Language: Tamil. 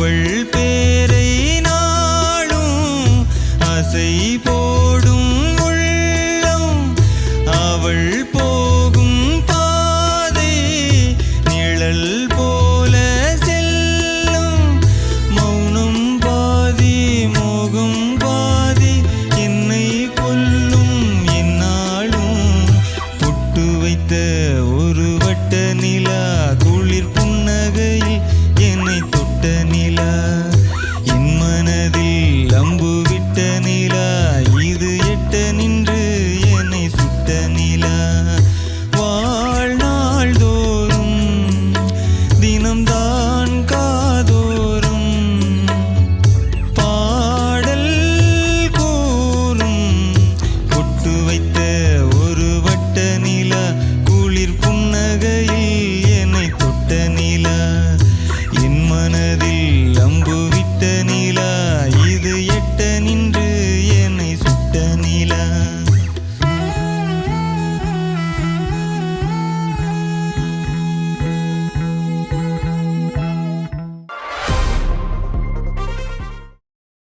அவள் பேரை நாளும் அசை போ தினம்தான்